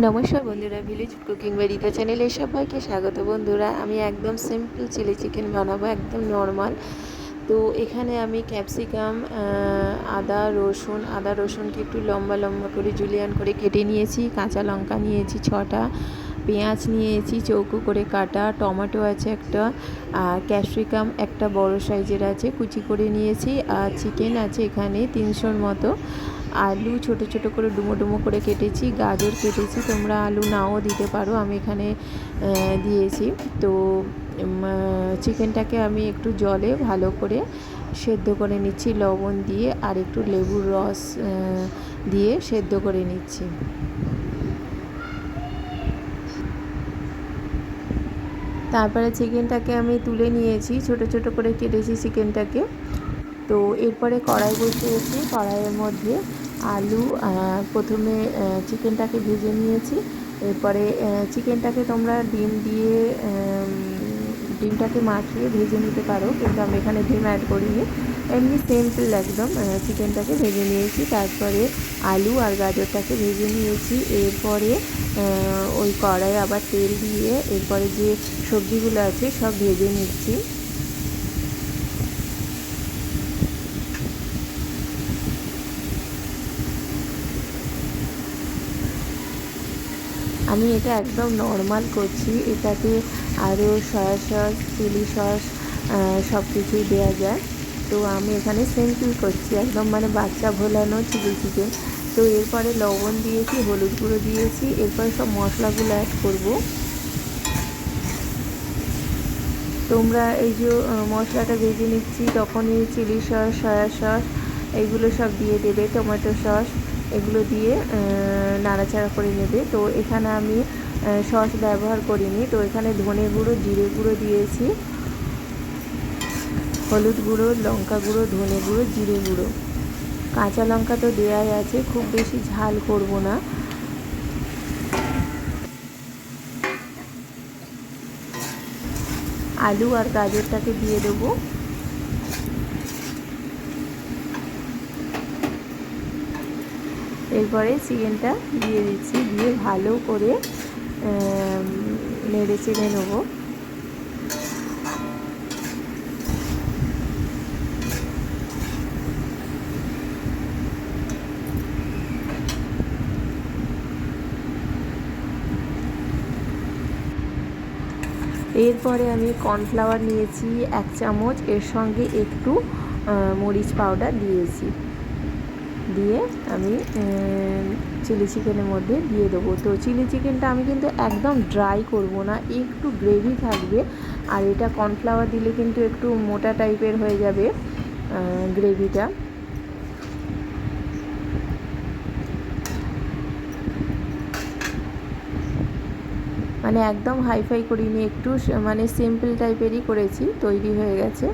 নমস্কার বন্ধুরা village cooking বেরিতে চ্যানেলে সবাইকে স্বাগত। বন্ধুরা, আমি একদম সিম্পল চিলি চিকেন বানাবো, একদম নর্মাল তো এখানে আমি ক্যাপসিকাম আদা, রসুন, আদা রসুনকে একটু লম্বা লম্বা করে জুলিয়ান করে কেটে নিয়েছি, কাঁচা লঙ্কা নিয়েছি ছটা, পেঁয়াজ নিয়েছি, চৌকো করে কাটা, টমেটো আছে একটা, আর ক্যাপসিকাম একটা বড় সাইজের আছে, কুচি করে নিয়েছি, আর চিকেন আছে এখানে তিনশোর মতো। আলু ছোট ছোট করে ডুমো ডুমো করে কেটেছি, গাজর কেটেছি, তোমরা আলু নাও দিতে পারো, আমি এখানে দিয়েছি। তো চিকেনটাকে আমি একটু জলে ভালো করে সেদ্ধ করে নিচ্ছি, লবণ দিয়ে, আর একটু লেবুর রস দিয়ে সেদ্ধ করে নিচ্ছি। তারপরে চিকেনটাকে আমি তুলে নিয়েছি, ছোট ছোট করে কেটেছি চিকেনটাকে। তো, এরপরে কড়াই বসিয়েছি, কড়াইয়ের মধ্যে আলু প্রথমে চিকেনটাকে ভেজে নিয়েছি। এরপরে চিকেনটাকে তোমরা ডিম দিয়ে ডিমটাকে মাখিয়ে ভেজে নিতে পারো। কিন্তু আমি এখানে ডিম অ্যাড করিনি। এমনি সিম্পল একদম চিকেনটাকে ভেজে নিয়েছি। তারপরে আলু আর গাজরটাকে ভেজে নিয়েছি। এরপরে ওই কড়াই আবার তেল দিয়ে, এরপরে যে সবজিগুলো আছে সব ভেজে নিচ্ছি। আমি এটা একদম নর্মাল করছি। এটাতে আরও সয়া সস চিলি সস সব কিছুই দেওয়া যায়। তো আমি এখানে সিম্পল করছি। একদম মানে বাচ্চা ভোলানো চিলি চিকেন তো এরপরে লবণ দিয়েছি, হলুদ গুঁড়ো দিয়েছি। এরপরে সব মশলাগুলো অ্যাড করব। তোমরা এই যে মশলাটা ভেজে নিচ্ছি, তখনই চিলি সস সয়া সস এইগুলো সব দিয়ে দেবে টমেটো সস এগুলো দিয়ে নাড়াচাড়া করে নেবে। তো এখানে আমি সস ব্যবহার করিনি। তো এখানে ধনে গুঁড়ো, জিরে গুঁড়ো দিয়েছি। হলুদ গুঁড়ো, লঙ্কা গুঁড়ো, ধনে গুঁড়ো, জিরে গুঁড়ো। কাঁচা লঙ্কা তো দেওয়াই আছে, খুব বেশি ঝাল করব না। আলু আর গাজরটাকে দিয়ে দেবো। এরপরে চিকেনটা দিয়ে দিচ্ছি, দিয়ে ভালো করে নেড়ে চেড়ে নেব। এরপরে আমি কর্নফ্লাওয়ার নিয়েছি এক চামচ, এর সঙ্গে একটু মরিচ পাউডার দিয়েছি। দিয়ে আমি চিলি চিকেনের মধ্যে দিয়ে দেবো। তো চিলি চিকেনটা আমি কিন্তু একদম ড্রাই করব না, একটু গ্রেভি থাকবে। আর এটা কর্নফ্লাওয়ার দিলে কিন্তু একটু মোটা টাইপের হয়ে যাবে গ্রেভিটা মানে একদম হাইফাই করিনি, একটু মানে সিম্পল টাইপেরই করেছি, তৈরি হয়ে গেছে।